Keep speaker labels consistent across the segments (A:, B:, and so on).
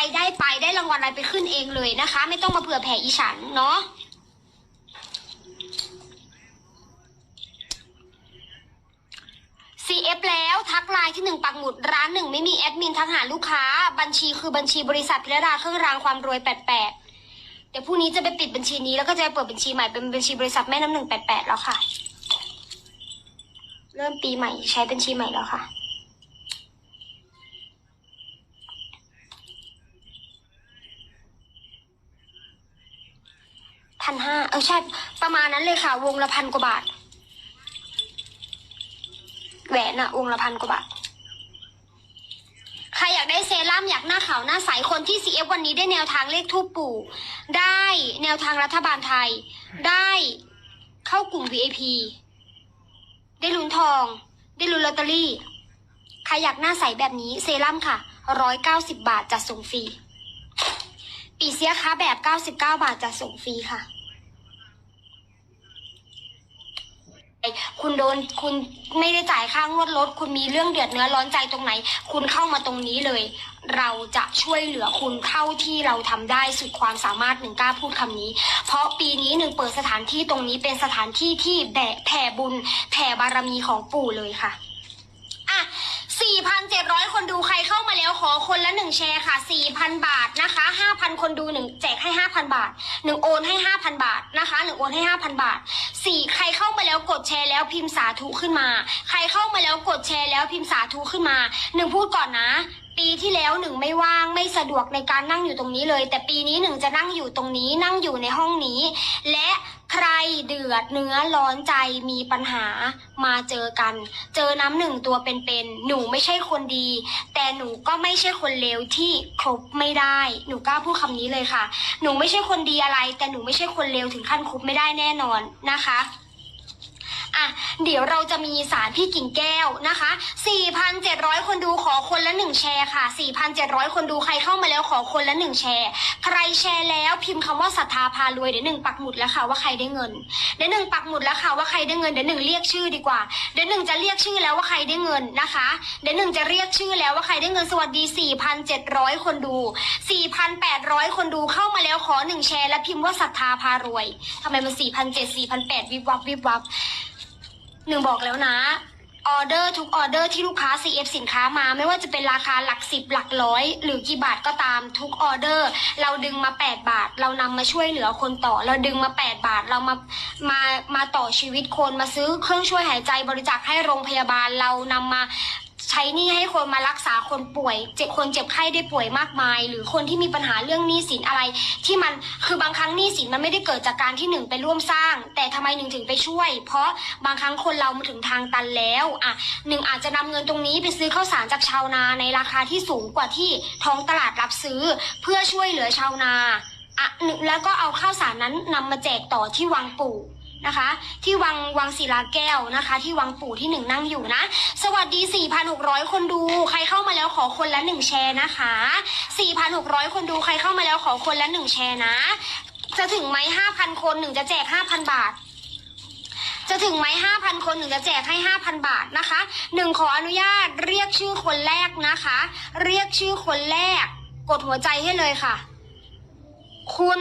A: รได้ไปได้รางวัลอะไรไปขึ้นเองเลยนะคะ ไม่ต้องมาเผื่อแผ่อีฉันเนาะ CF แล้วทักไลน์ที่หนึ่งปักหมุดร้านหนึ่งไม่มีแอดมินทักหาลูกค้า บัญชีคือบัญชีบริษัทพิรดาเครื่องรางความรวยแปดแปดเดี๋ยวพรุ่งนี้จะไปปิดบัญชีนี้แล้วก็จะไปเปิดบัญชีใหม่เป็นบัญชีบริษัทแม่น้ำหนึ่งแปดแปดแล้วค่ะ เริ่มปีใหม่ใช้บัญชีใหม่แล้วค่ะ พันห้าเออใช่ ประมาณนั้นเลยค่ะ วงละพันกว่าบาท แหวนอะวงละพันกว่าบาท ใครอยากได้เซรั่มอยากหน้าขาวหน้าใส คนที่ CF วันนี้ได้แนวทางเลขทูปปู่ ได้แนวทางรัฐบาลไทย ได้เข้ากลุ่ม VIP ได้ลุ้นทอง ได้ลุ้นลอตเตอรี่ ใครอยากหน้าใสแบบนี้เซรั่มค่ะร้อยเก้าสิบบาทจัดส่งฟรีปีเสียค้าแบบเก้าสิบเก้าบาทจัดส่งฟรีค่ะ คุณโดนคุณไม่ได้จ่ายค่างวดรถ คุณมีเรื่องเดือดเนื้อร้อนใจตรงไหน คุณเข้ามาตรงนี้เลย เราจะช่วยเหลือคุณเท่าที่เราทำได้สุดความสามารถหนึ่งกล้าพูดคำนี้ เพราะปีนี้หนึ่งเปิดสถานที่ตรงนี้เป็นสถานที่ที่แบแผ่บุญแผ่บารมีของปู่เลยค่ะ 4,700 คนดูใครเข้ามาแล้วขอคนละหนึ่งแชร์ค่ะ 4,000 บาทนะคะ 5,000 คนดูหนึ่งแจกให้ 5,000 บาทหนึ่งโอนให้ 5,000 บาทนะคะหนึ่งโอนให้ 5,000 บาทสี่ใครเข้ามาแล้วกดแชร์แล้วพิมพ์สาธุขึ้นมา ใครเข้ามาแล้วกดแชร์แล้วพิมพ์สาธุขึ้นมาหนึ่งพูดก่อนนะ ปีที่แล้วหนึ่งไม่ว่างไม่สะดวกในการนั่งอยู่ตรงนี้เลย แต่ปีนี้หนึ่งจะนั่งอยู่ตรงนี้นั่งอยู่ในห้องนี้ และใครเดือดเนื้อร้อนใจมีปัญหามาเจอกัน เจอน้ำหนึ่งตัวเป็นๆหนูไม่ใช่คนดี แต่หนูก็ไม่ใช่คนเลวที่ครบไม่ได้หนูกล้าพูดคำนี้เลยค่ะ หนูไม่ใช่คนดีอะไร แต่หนูไม่ใช่คนเลวถึงขั้นครบไม่ได้แน่นอนนะคะ อะเดี๋ยวเราจะมีสารพี่กิ่งแก้วนะคะ 4,700 คนดูขอคนละหนึ่งแชร์ค่ะ 4,700 คนดูใครเข้ามาแล้วขอคนละหนึ่งแชร์ ใครแชร์แล้วพิมพ์คำว่าศรัทธาพารวยเดี๋ยวหนึ่งปักหมุดแล้วค่ะว่าใครได้เงินเดี๋ยวหนึ่งปักหมุดแล้วค่ะว่าใครได้เงินเดี๋ยวหนึ่งเรียกชื่อดีกว่า เดี๋ยวหนึ่งจะเรียกชื่อแล้วว่าใครได้เงินนะคะ เดี๋ยวหนึ่งจะเรียกชื่อแล้วว่าใครได้เงินสวัสดี 4,700 คนดู 4,800 คนดูเข้ามาแล้วขอหนึ่งแชร์และพิมพ์ว่าศรัทธาพารวยทำไมมัน4,700 4,800วิบวับวิบวับ หนึ่งบอกแล้วนะ ออเดอร์ทุกออเดอร์ที่ลูกค้า CF สินค้ามา ไม่ว่าจะเป็นราคาหลักสิบหลักร้อย หรือกี่บาทก็ตามทุกออเดอร์ เราดึงมา 8 บาท เรานำมาช่วยเหลือคนต่อ เราดึงมา 8 บาทเรามามามาต่อชีวิตคนมาซื้อเครื่องช่วยหายใจบริจาคให้โรงพยาบาลเรานำมา ใช้หนี้ให้คนมารักษาคนป่วย เจ็บคนเจ็บไข้ได้ป่วยมากมาย หรือคนที่มีปัญหาเรื่องหนี้สินอะไร ที่มันคือบางครั้งหนี้สินมันไม่ได้เกิดจากการที่หนึ่งไปร่วมสร้าง แต่ทำไมหนึ่งถึงไปช่วย เพราะบางครั้งคนเรามาถึงทางตันแล้วอะหนึ่งอาจจะนำเงินตรงนี้ไปซื้อข้าวสารจากชาวนาในราคาที่สูงกว่าที่ท้องตลาดรับซื้อ เพื่อช่วยเหลือชาวนาอะหนึ่งแล้วก็เอาข้าวสารนั้นนำมาแจกต่อที่วังปู่ นะคะ ที่วังวังศิลาแก้วนะคะ ที่วังปู่ที่หนึ่งนั่งอยู่นะ สวัสดี 4,600 คนดู ใครเข้ามาแล้วขอคนละหนึ่งแชร์นะคะ 4,600 คนดูใครเข้ามาแล้วขอคนละหนึ่งแชร์นะ จะถึงไหม5,000 คนหนึ่งจะแจก 5,000 บาทจะถึงไหม5,000คนหนึ่งจะแจกให้5,000บาทนะคะหนึ่งขออนุญาตเรียกชื่อคนแรกนะคะ เรียกชื่อคนแรก กดหัวใจให้เลยค่ะ คุณ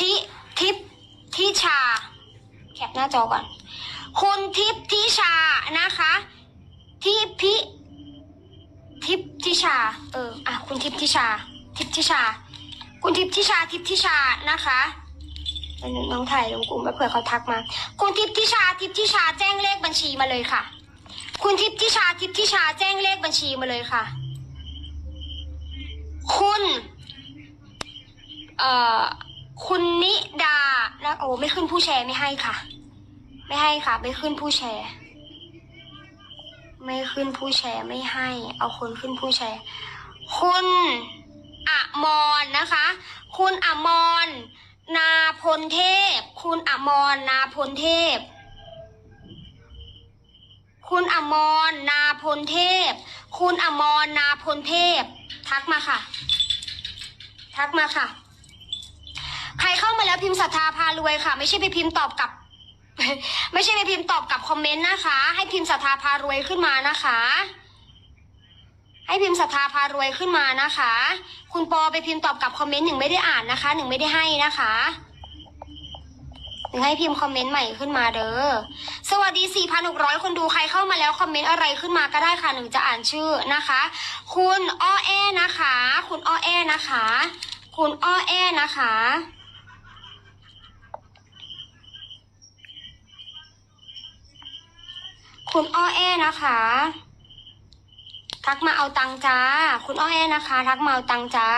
A: ทิ หน้าจอก่อน คุณทิพทิชานะคะ ทิพิทิพทิชา เออ อะ คุณทิพทิชา ทิพทิชา คุณทิพทิชา ทิพทิชานะคะน้องถ่ายลงกลุ่มไว้เผื่อเขาทักมา คุณทิพทิชา ทิพทิชา แจ้งเลขบัญชีมาเลยค่ะ คุณทิพทิชา ทิพทิชา แจ้งเลขบัญชีมาเลยค่ะ คุณ เอ่อ คุณนิดา แล้วโอ้ไม่ขึ้นผู้แชร์ไม่ให้ค่ะ ไม่ให้ค่ะ ไม่ขึ้นผู้แชร์ ไม่ขึ้นผู้แชร์ไม่ให้ เอาคนขึ้นผู้แชร์ คุณอมรนนะคะ คุณอมรนนาพลเทพ คุณอมรนนาพลเทพ คุณอมรนนาพลเทพ คุณอมรนาพลเทพ ทักมาค่ะ ทักมาค่ะ ใครเข้ามาแล้วพิมพ์ศรัทธาพารวยค่ะ ไม่ใช่ไปพิมพ์ตอบกลับ ไม่ใช่ไปพิมพ์ตอบกับคอมเมนต์นะคะ ให้พิมพ์ศรัทธาพารวยขึ้นมานะคะ ให้พิมพ์ศรัทธาพารวยขึ้นมานะคะ คุณปอไปพิมพ์ตอบกับคอมเมนต์หนึ่งไม่ได้อ่านนะคะหนึ่งไม่ได้ให้นะคะหนึ่งให้พิมพ์คอมเมนต์ใหม่ขึ้นมาเด้อสวัสดี 4,600 คนดูใครเข้ามาแล้วคอมเมนต์อะไรขึ้นมาก็ได้ค่ะหนึ่งจะอ่านชื่อนะคะ คุณอ้อแอนะคะ คุณอ้อแอนะคะ คุณอ้อแอนะคะ คุณอ้อแอนะคะ ทักมาเอาตังจ้า คุณอ้อแอนะคะ ทักมาเอาตังจ้า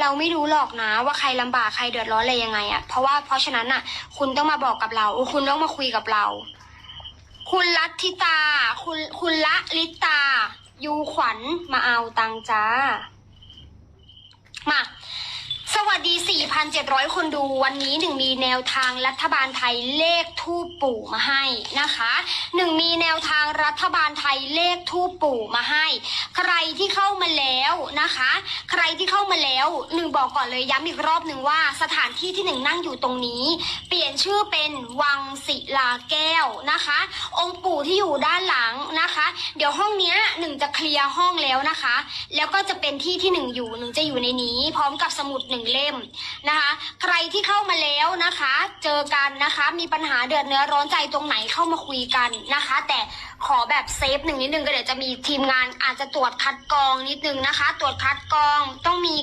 A: เราไม่รู้หรอกนะ ว่าใครลำบากใครเดือดร้อนอะไรยังไงอะเพราะว่าเพราะฉะนั้นอะคุณต้องมาบอกกับเรา คุณต้องมาคุยกับเรา คุณลัทธิตา คุณคุณละลิตา ยูขวัญมาเอาตังจ้า มา สวัสดี 4,700 คนดูวันนี้หนึ่งมีแนวทางรัฐบาลไทยเลขทูปปู่มาให้นะคะหนึ่งมีแนวทางรัฐบาลไทยเลขทูปปู่มาให้ ใครที่เข้ามาแล้วนะคะ ใครที่เข้ามาแล้วหนึ่งบอกก่อนเลยย้ำอีกรอบหนึ่งว่าสถานที่ที่หนึ่งนั่งอยู่ตรงนี้ เปลี่ยนชื่อเป็นวังศิลาแก้วนะคะ องค์ปู่ที่อยู่ด้านหลังนะคะ เดี๋ยวห้องเนี้ยหนึ่งจะเคลียร์ห้องแล้วนะคะ แล้วก็จะเป็นที่ที่หนึ่งอยู่หนึ่งจะอยู่ในนี้ พร้อมกับสมุดหนึ่งเล่มนะคะ ใครที่เข้ามาแล้วนะคะ เจอกันนะคะ มีปัญหาเดือดเนื้อร้อนใจตรงไหนเข้ามาคุยกันนะคะ แต่ขอแบบเซฟหนึ่งนิดนึงก็เดี๋ยวจะมีทีมงานอาจจะตรวจคัดกรองนิดนึงนะคะ ตรวจคัดกรองต้องมี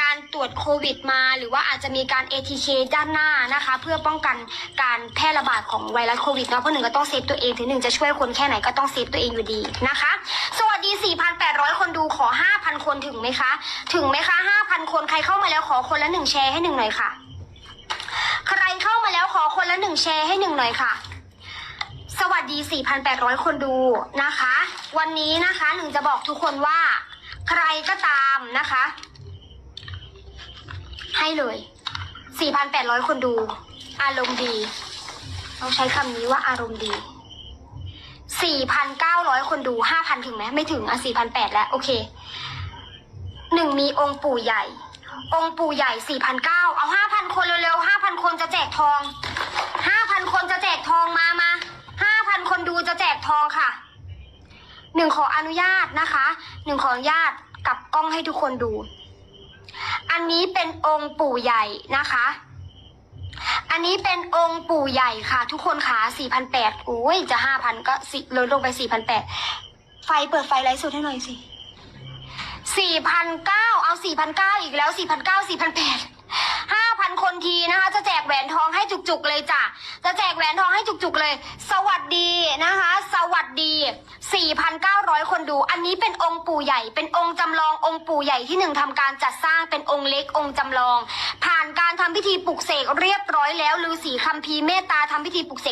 A: การตรวจโควิดมา หรือว่าอาจจะมีการ ATK ด้านหน้านะคะ เพื่อป้องกันการแพร่ระบาดของไวรัสโควิดเนาะเพราะหนึ่งก็ต้องเซฟตัวเองถึงหนึ่งจะช่วยคนแค่ไหนก็ต้องเซฟตัวเองอยู่ดีนะคะส ดี 4,800 คนดูขอ 5,000 คนถึงไหมคะ ถึงไหมคะ 5,000 คนใครเข้ามาแล้วขอคนละหนึ่งแชร์ให้หนึ่งหน่อยค่ะ ใครเข้ามาแล้วขอคนละหนึ่งแชร์ให้หนึ่งหน่อยค่ะ สวัสดี 4,800 คนดูนะคะ วันนี้นะคะหนึ่งจะบอกทุกคนว่า ใครก็ตามนะคะ ให้เลย 4,800 คนดู อารมณ์ดี ต้องใช้คำนี้ว่าอารมณ์ดี 4,900 คนดู 5,000 ถึงไหมไม่ถึงอะ4,800 แล้ว โอเคหนึ่งมีองค์ปู่ใหญ่ องค์ปู่ใหญ่4,900 เอา 5,000 คนเร็วๆ 5,000 คนจะแจกทอง 5,000 คนจะแจกทองมามา5,000 คนดูจะแจกทองค่ะหนึ่งขออนุญาตนะคะหนึ่งขออนุญาตกับกล้องให้ทุกคนดู อันนี้เป็นองค์ปู่ใหญ่นะคะ อันนี้เป็นองค์ปู่ใหญ่ค่ะทุกคนค่ะ4,800อุ้ยจะ 5,000 ก็สิลดลงไป 4,800 ไฟเปิดไฟไลฟ์สดให้หน่อยสิ4,900 เอา 4,900 อีกแล้ว 4,900 4,800 5,000 คนทีนะคะ จะแจกแหวนทองให้จุกๆเลยจ้ะ จะแจกแหวนทองให้จุกๆเลย สวัสดีนะคะ สวัสดี 4,900 คนดู อันนี้เป็นองค์ปู่ใหญ่ เป็นองค์จำลององค์ปู่ใหญ่ที่หนึ่งทำการจัดสร้างเป็นองค์เล็กองค์จำลอง ผ่านการทำพิธีปลุกเสกเรียบร้อยแล้วฤาษีคัมภีร์เมตตาทำพิธีปลุกเสก